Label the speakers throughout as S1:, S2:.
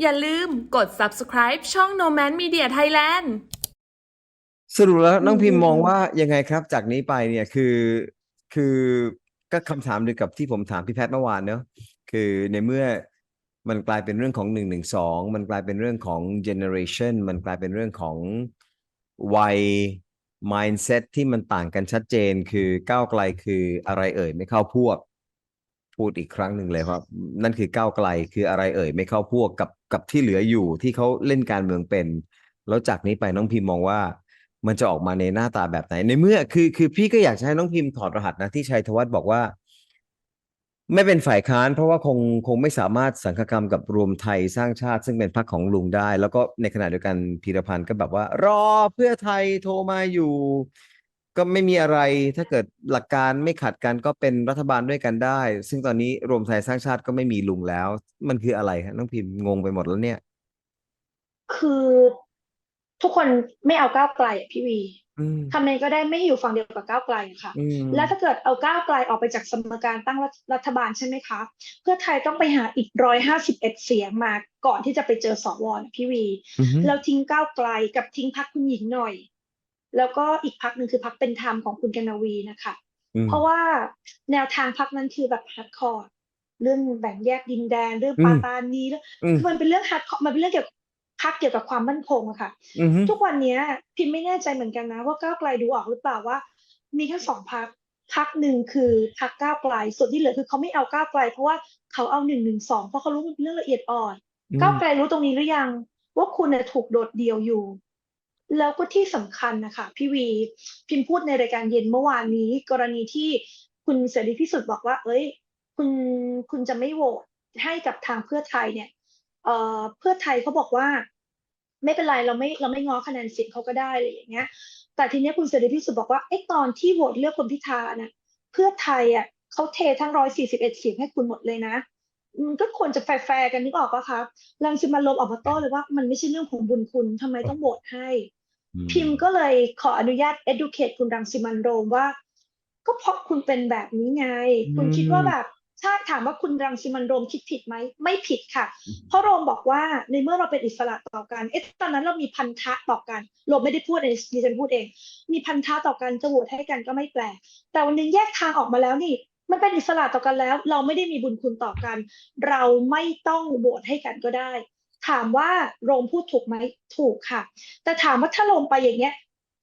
S1: อย่าลืมกด subscribe ช่อง No Man Media Thailand
S2: สรุปแล้วน้องพิมพ์
S3: อืม
S2: มองว่ายังไงครับ จากนี้ไปเนี่ยคือคือก็คำถามเดียวกับที่ผมถามพี่แพทย์เมื่อวานเนอะคือในเมื่อมันกลายเป็นเรื่องของหนึ่งหนึ่งสองมันกลายเป็นเรื่องของ generation มันกลายเป็นเรื่องของวัย mindset ที่มันต่างกันชัดเจน คือก้าวไกลคืออะไรเอ่ยไม่เข้าพวก พูดอีกครั้งหนึ่งเลยครับ นั่นคือก้าวไกลคืออะไรเอ่ย ไม่เข้าพวกกับกับที่เหลืออยู่ที่เขาเล่นการเมืองเป็น แล้วจากนี้ไปน้องพิมพ์มองว่า มันจะออกมาในหน้าตาแบบไหน ในเมื่อคือคือพี่ก็อยากให้น้องพิมพ์ถอดรหัสนะที่ชัยธวัฒน์บอกว่า ไม่เป็นฝ่ายค้าน เพราะว่าคงคงไม่สามารถสังคกรรมกับรวมไทยสร้างชาติ ซึ่งเป็นพรรคของลุงได้ แล้วก็ในขณะเดียวกันพีรพันธ์ก็แบบว่า รอเพื่อไทยโทรมาอยู่ ก็ไม่มีอะไรถ้าเกิดหลักการไม่ขัดกันก็เป็นรัฐบาลด้วยกันได้ ซึ่งตอนนี้รวมไทยสร้างชาติก็ไม่มีลุงแล้ว มันคืออะไรฮะน้องพิมพ์งงไปหมดแล้วเนี่ย
S3: คือทุกคนไม่เอาก้าวไกลอะพี่วี
S2: อืม
S3: ทำไงก็ได้ไม่อยู่ฝั่งเดียวกับก้าวไกลอะค่ะ
S2: อืม
S3: แล้วถ้าเกิดเอาก้าวไกลออกไปจากสมการตั้งรัฐรัฐบาลใช่ไหมคะ เพื่อไทยต้องไปหาอีกร้อยห้าสิบเอ็ดเสียงมาก่อนที่จะไปเจอสวนะพี่วี
S2: อือฮึ
S3: แล้วทิ้งก้าวไกลกับทิ้งพักคุณหญิงหน่อย แล้วก็อีกพักหนึ่งคือพักเป็นธรรมของคุณกนวีนะคะ
S2: อืม
S3: เพราะว่าแนวทางพักนั้นคือแบบฮาร์ดคอร์เรื่องแบ่งแยกดินแดนเรื่อง
S2: อืม
S3: ปาตานีเรื่อง
S2: อืม
S3: คือมันเป็นเรื่องฮาร์ดคอร์มันเป็นเรื่องเกี่ยวกับพักเกี่ยวกับความมั่นคงอะค่ะ
S2: อือฮึ
S3: ทุกวันเนี้ยพิมไม่แน่ใจเหมือนกันนะ ว่าก้าวไกลดูออกหรือเปล่าว่า มีแค่สองพักพักหนึ่งคือพักก้าวไกล ส่วนที่เหลือคือเขาไม่เอาก้าวไกล เพราะว่าเขาเอาหนึ่งหนึ่งสองเพราะเขารู้มันเป็นเรื่องละเอียดอ่อนก้าวไกลรู้ตรงนี้หรือยัง ว่าคุณเนี่ยถูกโดดเดี่ยวอยู่ แล้วก็ที่สำคัญนะคะพี่วีพิมพ์พูดในรายการเย็นเมื่อวานนี้ กรณีที่คุณเสรีพิสุทธิ์บอกว่า เอ้ย คุณคุณจะไม่โหวตให้กับทางเพื่อไทยเนี่ยเอ่อเพื่อไทยเขาบอกว่า ไม่เป็นไรเราไม่เราไม่ง้อคะแนนเสียงเขาก็ได้อะไรอย่างเงี้ย แต่ทีเนี้ยคุณเสรีพิสุทธิ์บอกว่าไอ้ตอนที่โหวตเลือกคุณพิธาน่ะเพื่อไทยอะเขาเททั้งร้อยสี่สิบเอ็ดเสียงให้คุณหมดเลยนะก็ควรจะแฟร์กันนึกออกปะคะรังสิมันต์โรมออกมาโต้เลยว่ามันไม่ใช่เรื่องของบุญคุณทำไมต้องโหวตให้ พิมพ์ก็เลยขออนุญาต educate คุณรังสิมันต์โรมว่า ก็เพราะคุณเป็นแบบนี้ไง คุณคิดว่าแบบถ้าถามว่าคุณรังสิมันต์โรมคิดผิดไหมไม่ผิดค่ะ เพราะโรมบอกว่าในเมื่อเราเป็นอิสระต่อกันเอ๊ะตอนนั้นเรามีพันธะต่อกันโรมไม่ได้พูดเองดิฉันพูดเอง มีพันธะต่อกันจะโหวตให้กันก็ไม่แปลกแต่วันหนึงแยกทางออกมาแล้วนี่ มันเป็นอิสระต่อกันแล้ว เราไม่ได้มีบุญคุณต่อกัน เราไม่ต้องโหวตให้กันก็ได้ ถามว่าโรมพูดถูกไหมถูกค่ะ แต่ถามว่าถ้าโรมไปอย่างเงี้ย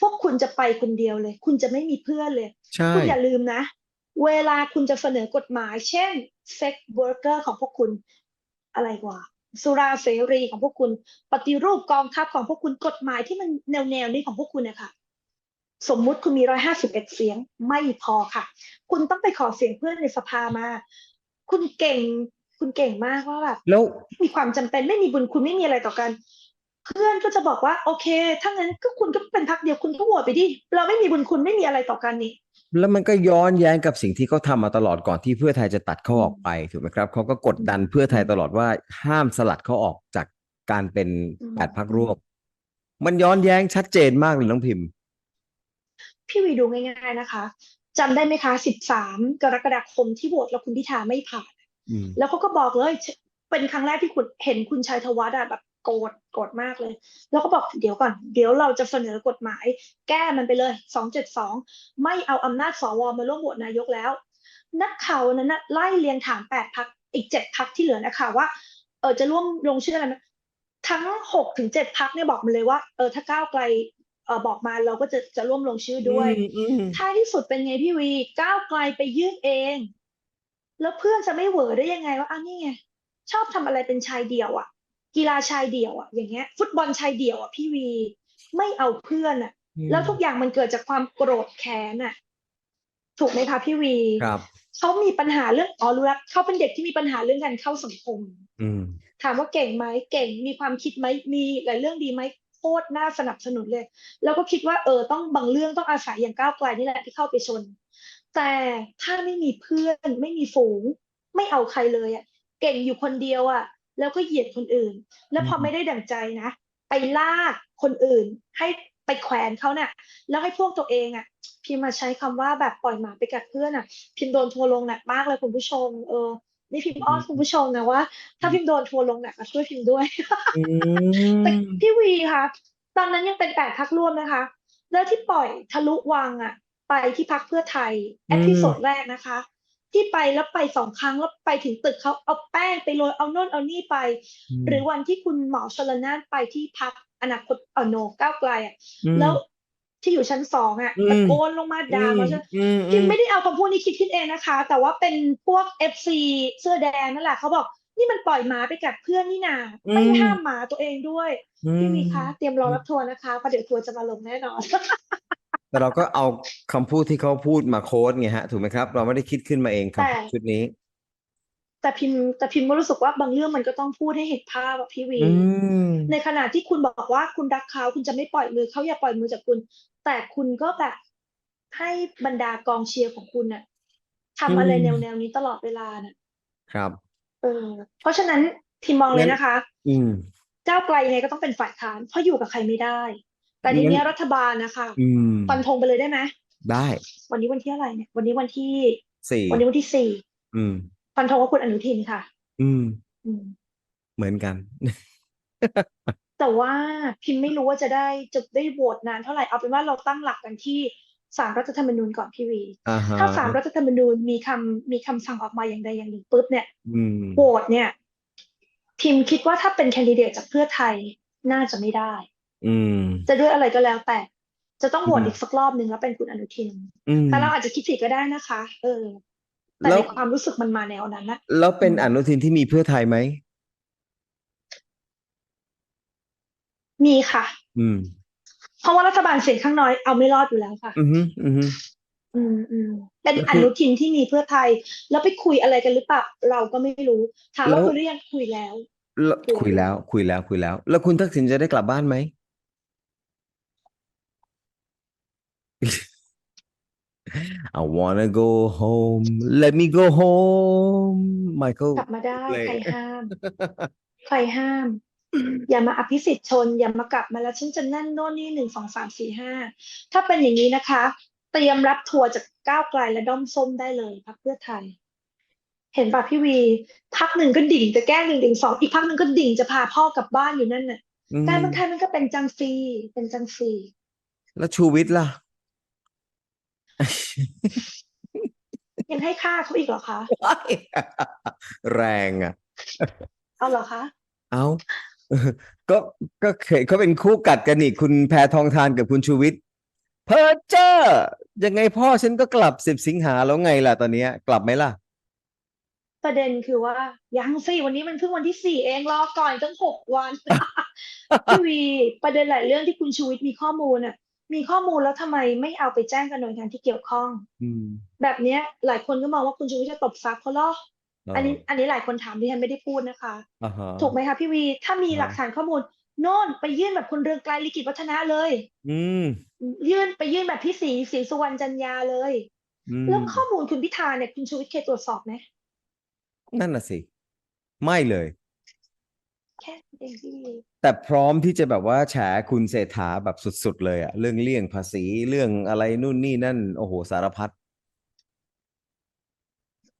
S3: พวกคุณจะไปคนเดียวเลย คุณจะไม่มีเพื่อนเลย
S2: ใช่
S3: คุณอย่าลืมนะ เวลาคุณจะเสนอกฎหมาย เช่น sex worker ของพวกคุณอะไรกว่าสุราเสรีของพวกคุณ ปฏิรูปกองทัพของพวกคุณกฎหมายที่มันแนวแนวๆนี้ของพวกคุณนะคะสมมุติคุณมีร้อยห้าสิบเอ็ดเสียงไม่พอค่ะ คุณต้องไปขอเสียงเพื่อนในสภามา คุณเก่ง คุณเก่งมากว่าแบบ
S2: แล้ว
S3: มีความจำเป็นไม่มีบุญคุณไม่มีอะไรต่อกัน เพื่อนก็จะบอกว่าโอเคถ้างั้นก็คุณก็เป็นพักเดียวคุณก็โหวตไปดิเราไม่มีบุญคุณไม่มีอะไรต่อกันนี่
S2: แล้วมันก็ย้อนแย้งกับสิ่งที่เขาทำมาตลอดก่อนที่เพื่อไทยจะตัดเขาออกไปถูกไหมครับเขาก็กดดันเพื่อไทยตลอดว่าห้ามสลัดเขาออกจากการเป็น
S3: อืม
S2: แปดพรรคร่วมมันย้อนแย้งชัดเจนมากเลยน้องพิมพ์
S3: พี่วีดูง่าย ๆนะคะจำได้ไหมคะ 13 กรกฎาคมที่โหวตแล้วคุณพิธาไม่ผ่าน
S2: อืม
S3: แล้วเขาก็บอกเลย เป็นครั้งแรกที่คุณเห็นคุณชัยธวัฒน์อะแบบโกรธโกรธมากเลย แล้วก็บอกเดี๋ยวก่อน เดี๋ยวเราจะเสนอกฎหมาย แก้มันไปเลย272ไม่เอาอำนาจสวมาร่วมโหวตนายกแล้ว นักข่าววันนั้นนะไล่เรียงถามแปดพักอีกเจ็ดพักที่เหลือนะคะว่าเออจะร่วมลงชื่ออะไรไหมทั้งหกถึงเจ็ดพักเนี่ยบอกมาเลยว่าเออถ้าก้าวไกลเออบอกมาเราก็จะจะร่วมลงชื่อด้วย
S2: อืมอืม
S3: ท้ายที่สุดเป็นไงพี่วีก้าวไกลไปยื่นเอง แล้วเพื่อนจะไม่เหวอได้ยังไงว่าอ้าวนี่ไงชอบทำอะไรเป็นชายเดี่ยวอะ กีฬาชายเดี่ยวอะอย่างเงี้ย ฟุตบอลชายเดี่ยวอะพี่วีไม่เอาเพื่อนอะ แล้วทุกอย่างมันเกิดจากความโกรธแค้นอะ ถูกไหมคะพี่วี
S2: ครับ
S3: เขามีปัญหาเรื่องอ๋อรู้แล้วเขาเป็นเด็กที่มีปัญหาเรื่องการเข้าสังคม
S2: อืม
S3: ถามว่าเก่งไหมเก่งมีความคิดไหมมีหลายเรื่องดีไหมโคตรน่าสนับสนุนเลย แล้วก็คิดว่าเออต้องบางเรื่องต้องอาศัยอย่างก้าวไกลนี่แหละที่เข้าไปชน แต่ถ้าไม่มีเพื่อนไม่มีฝูง ไม่เอาใครเลยอะเก่งอยู่คนเดียวอะ แล้วก็เหยียดคนอื่น แล้วพอ
S2: อืม
S3: ไม่ได้ดั่งใจนะ ไปลากคนอื่น ให้ไปแขวนเขาเนี่ยแล้วให้พวกตัวเองอะ พิมพ์มาใช้คำว่าแบบปล่อยหมาไปกัดเพื่อนอะ พิมพ์โดนทัวร์ลงหนักมากเลยคุณผู้ชมเออนี่พิมพ์อ้อนคุณผู้ชมนะว่า ถ้าพิมพ์โดนทัวร์ลงหนักก็ช่วยพิมพ์ด้วย
S2: อื
S3: แต่
S2: ม
S3: พี่วีคะตอนนั้นยังเป็นแปดพักร่วมนะคะ แล้วที่ปล่อยทะลุวังอะ ไปที่พักเพื่อไทย
S2: อืม
S3: เอพิโซดแรกนะคะ ที่ไปแล้วไปสองครั้งแล้วไปถึงตึกเขาเอาแป้งไปโรยเอาโน่นเอานี่ไป หรือวันที่คุณหมอชลนานไปที่พักอนาคตเออโนก้าวไกลอะ
S2: อืม
S3: แล้วที่อยู่ชั้นสองอะ
S2: อืม
S3: ตะโกนลงมาด่าหมอชล
S2: อืม
S3: พิมไม่ได้เอาคำพูดนี้คิดขึ้นเองนะคะ แต่ว่าเป็นพวกเอฟซีเสื้อแดงนั่นแหละเขาบอกนี่มันปล่อยหมาไปกัดเพื่อนนี่นาไม่ห้ามหมาตัวเองด้วย
S2: อืม
S3: พี่วีคะเตรียมรอรับทัวร์นะคะเพราะเดี๋ยวทัวร์จะมาลงแน่นอน
S2: แต่เราก็เอาคำพูดที่เขาพูดมาโค้ดไงฮะ ถูกไหมครับ เราไม่ได้คิดขึ้นมาเองคำพูด
S3: แต่
S2: ชุดนี้
S3: แต่พิมพ์แต่พิมพ์ก็รู้สึกว่าบางเรื่องมันก็ต้องพูดให้เห็นภาพอะพี่วี
S2: อืม
S3: ในขณะที่คุณบอกว่าคุณรักเขาคุณจะไม่ปล่อยมือเขาอย่าปล่อยมือจากคุณ แต่คุณก็แบบให้บรรดากองเชียร์ของคุณน่ะทำอะไร
S2: อืม
S3: แนวแนวๆนี้ตลอดเวลาน่ะ
S2: ครับ
S3: เออ เพราะฉะนั้นพิมมองเลยนะคะ
S2: อืม
S3: ก้าวไกลยังไงก็ต้องเป็นฝ่ายค้านเพราะอยู่กับใครไม่ได้ แต่ทีเนี้ยรัฐบาลนะคะ
S2: อืม
S3: ฟันธงไปเลยได้ไหม
S2: ได้
S3: วันนี้วันที่อะไรเนี่ย วันนี้วันที่
S2: สี่
S3: วันนี้วันที่สี่
S2: อืม
S3: ฟันธงว่าคุณอนุทินค่ะ
S2: อืม
S3: อืม
S2: เหมือนกัน
S3: แต่ว่าพิมไม่รู้ว่าจะได้จะได้โหวตนานเท่าไหร่เอาเป็นว่าเราตั้งหลักกันที่ศาลรัฐธรรมนูญก่อนพี่วี
S2: อ่าฮะ
S3: ถ้าศาลรัฐธรรมนูญมีคำมีคำสั่งออกมาอย่างใดอย่างหนึ่งปุ๊บเนี่ย
S2: อืม
S3: โหวตเนี่ย พิมคิดว่าถ้าเป็นแคนดิเดตจากเพื่อไทยน่าจะไม่ได้
S2: อืม
S3: จะด้วยอะไรก็แล้วแต่ จะต้องโหวต
S2: อืม
S3: อีกสักรอบหนึ่งแล้วเป็นคุณอนุทิน
S2: อืม
S3: แต่เราอาจจะคิดผิดก็ได้นะคะ เออ แต่
S2: แล้ว
S3: ในความรู้สึกมันมาแนวนั้นนะ
S2: แล้วเป็นอนุทินที่มีเพื่อไทยไหม
S3: มีค่ะ
S2: อืม
S3: เพราะว่ารัฐบาลเสียงข้างน้อยเอาไม่รอดอยู่แล้วค่ะ
S2: อืมฮึอืมฮึ
S3: อืมอืมเป็น
S2: แล้ว
S3: อ
S2: คือ
S3: นุทินที่มีเพื่อไทย แล้วไปคุยอะไรกันหรือเปล่าเราก็ไม่รู้ถามว่า
S2: แล้ว
S3: คุยหรือยังคุยแล้ว
S2: แล้ว
S3: คุ
S2: คุย
S3: ยแล้
S2: แล้ว
S3: ว
S2: คุยแล้วคุยแล้ว แล้วคุณทักษิณจะได้กลับบ้านไหม I wanna go home let me go home Michael
S3: กลับมาได้
S2: เลย
S3: ใครห้าม ใครห้าม อย่ามาอภิสิทธิ์ชน อย่ามากลับมาแล้วฉันจะนั่นโน่นนี่หนึ่งสองสามสี่ห้าถ้าเป็นอย่างนี้นะคะ เตรียมรับทัวร์จากก้าวไกลและด้อมส้มได้เลยพักเพื่อไทย เห็นป่ะพี่วี พักหนึ่งก็ดิ่งจะแก้หนึ่งดิ่งสองอีกพักหนึ่งก็ดิ่งจะพาพ่อกลับบ้านอยู่นั่นน่ะ
S2: อืม
S3: การเมืองไทยมันก็เป็นจังซีเป็นจังซี
S2: แล้วชูวิทย์ล่ะ
S3: ยังให้ค่าเขาอีกเหรอคะ
S2: แรงอะ
S3: เอาเหรอคะ
S2: เอาก็ก็เคยเขาเป็นคู่กัดกันนี่คุณแพทองทานกับคุณชูวิทย์เพอเจอร์ยังไงพ่อฉันก็กลับสิบสิงหาแล้วไงล่ะตอนเนี้ยกลับไหมล่ะ
S3: ประเด็นคือว่า ยังสิวันนี้มันเพิ่งวันที่สี่เองรอก่อนตั้งหกวันพี่วีประเด็นหลายเรื่องที่คุณชูวิทย์มีข้อมูลน่ะ มีข้อมูลแล้วทำไมไม่เอาไปแจ้งกับหน่วยงานที่เกี่ยวข้อง
S2: อืม
S3: แบบเนี้ยหลายคนก็มองว่าคุณชูวิทย์จะตบทรัพย์เขาเหรออันนี้อันนี้หลายคนถามที่ฉันไม่ได้พูดนะคะ
S2: อ่าฮะ
S3: ถูกไหมคะพี่วีถ้ามี
S2: อ่า
S3: หลักฐานข้อมูลโน่นไปยื่นแบบคุณเรืองไกลลิกิตวัฒนะเลย
S2: อืม
S3: ยื่นไปยื่นแบบพี่ศรีศรีสุวรรณจันยาเลย
S2: อืม
S3: แล้วข้อมูลคุณพิธาเนี่ยคุณชูวิทย์เคยตรวจสอบไหม
S2: นั่นน่ะสิ ไม่เลย
S3: แค่นั้นเองพี่วี
S2: แต่พร้อมที่จะแบบว่าแฉคุณเศรษฐาแบบสุด ๆ เลยอะเรื่องเลี่ยงภาษีเรื่องอะไรนู่นนี่นั่น โอ้โหสารพัด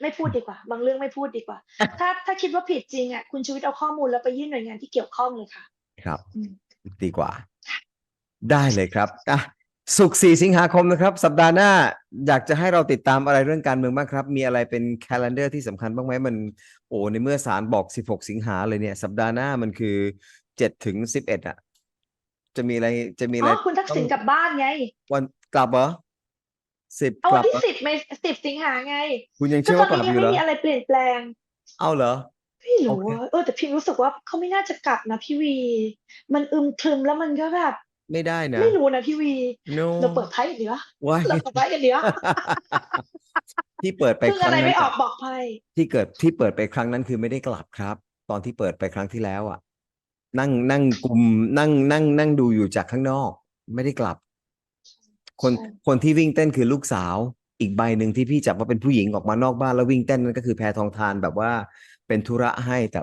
S3: ไม่พูดดีกว่า บางเรื่องไม่พูดดีกว่า ถ้าถ้าคิดว่าผิดจริงอะคุณชูวิทย์เอาข้อมูลแล้วไปยื่นหน่วยงานที่เกี่ยวข้องเลยค่ะ
S2: ครับ
S3: อืม
S2: ดีกว่า ได้เลยครับอะ ศุกร์สี่สิงหาคมนะครับ สัปดาห์หน้าอยากจะให้เราติดตามอะไรเรื่องการเมืองบ้างครับ มีอะไรเป็น calendar ที่สำคัญบ้างไหมมันโอ้ในเมื่อศาลบอก16สิงหาเลยเนี่ย สัปดาห์หน้ามันคือ7ถึง11อะ จะมีอะไรจะมี
S3: อ๋
S2: อะไร
S3: อคุณทักษิณกลับบ้านไง
S2: วันกลับเหรอสิบ
S3: เอา
S2: ก
S3: วั
S2: ลั
S3: น
S2: บ
S3: ที่
S2: เหรอ
S3: สิบเมษสิบสิงหาไง
S2: คุณยัง
S3: ก็
S2: เชื่อ
S3: ตอ
S2: ว่านกลั
S3: นี้
S2: บ
S3: ยั
S2: องยู่เหรอ
S3: ไม่มีอะไรเปลี่ยนแปลง
S2: เอาเหรอ
S3: ไม่รู้
S2: โอเค
S3: อะเออแต่พิมรู้สึกว่าเขาไม่น่าจะกลับนะพี่วี มันอึมครึมแล้วมันก็แบบ
S2: ไม่ได้นะ
S3: ไม่รู้นะพี่วี
S2: no
S3: เราเปิดไพ่กันดีวะ
S2: ว้าย
S3: เราเปิดไพ่กันดีวะ
S2: ที่เปิดไป
S3: เพิ่ง
S2: ครั้
S3: อะ
S2: ง
S3: ไร
S2: นั้น
S3: ไม่ออก
S2: น่ะ
S3: บอกไพ่
S2: ที่เกิดที่เปิดไปครั้งนั้นคือไม่ได้กลับครับ ตอนที่เปิดไปครั้งที่แล้วอะ นั่งนั่งกลุ่มนั่งนั่ง นั่งดูอยู่จากข้างนอก ไม่ได้กลับ คน
S3: ใช่
S2: คนที่วิ่งเต้นคือลูกสาว อีกใบหนึ่งที่พี่จับว่าเป็นผู้หญิงออกมานอกบ้านแล้ววิ่งเต้นนั่นก็คือแพทองทานแบบว่า เป็นธุระให้แต่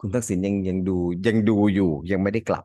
S2: คุณทักษิณยังยังดูยังดูอยู่ยังไม่ได้กลับ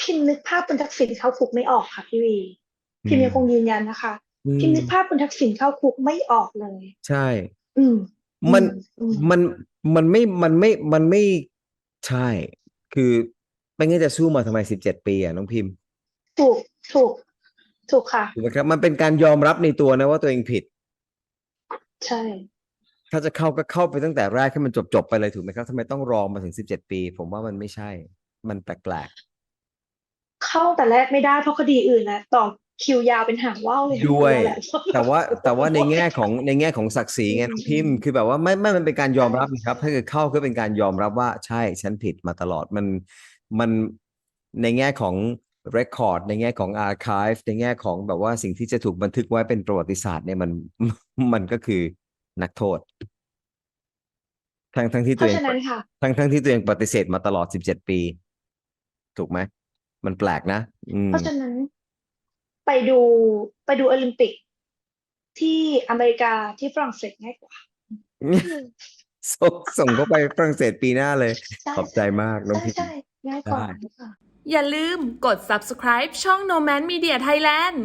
S3: พิมนึกภาพคุณทักษิณเข้าคุกไม่ออกค่ะพี่วี พิมยังคงยืนยันนะคะ
S2: อืม
S3: พิมนึกภาพคุณทักษิณเข้าคุกไม่ออกเลย
S2: ใช่
S3: อืม
S2: มัน
S3: อืม
S2: มันมันไม่มันไม่มันไม่ใช่ คือไม่งั้นจะสู้มาทำไมสิบเจ็ดปีอะน้องพิมพ์
S3: ถูกถูกถูกค่ะ
S2: ถูกไหมครับ มันเป็นการยอมรับในตัวนะว่าตัวเองผิด
S3: ใช่
S2: ถ้าจะเข้าก็เข้าไปตั้งแต่แรกให้มันจบจบๆไปเลยถูกไหมครับทำไมต้องรอมาถึงสิบเจ็ดปี ผมว่ามันไม่ใช่ มันแปลก
S3: เข้าแต่แรกไม่ได้เพราะคดีอื่นนะต่อคิวยาวเป็นหางว่าวเลย
S2: ๆด้วย
S3: แหละ
S2: แต่ว่าแต่ว่าในแง่ของในแง่ของศักดิ์ศรีไงน้องพิมพ์คือแบบว่าไม่ไม่มันเป็นการยอมรับนะครับ ถ้าเกิดเข้าก็เป็นการยอมรับว่าใช่ฉันผิดมาตลอดมันมันในแง่ของ record ในแง่ของ archive ในแง่ของแบบว่าสิ่งที่จะถูกบันทึกไว้เป็นประวัติศาสตร์เนี่ยมันมันก็คือนักโทษ ทั้งทั้งที่
S3: เพ
S2: ตัว
S3: ราะ
S2: เอง
S3: ฉะนั้นค่ะ
S2: ทั้งทั้งที่ตัวเองปฏิเสธมาตลอดสิบเจ็ดปี ถูกไหม มันแปลกนะอืม
S3: เพราะฉะนั้นไปดูไปดูโอลิมปิก ที่อเมริกาที่ฝรั่งเศสง่ายกว่า
S2: ส่งส่งเข้าไปฝรั่งเศสปีหน้าเลย
S3: ใช่
S2: ขอบใจมากน้อง
S3: ใช่
S2: พิมพ์
S3: ใช่ง่ายกว่า
S2: ได้
S3: ค่ะ
S1: อย่าลืมกด subscribe ช่อง No Man Media Thailand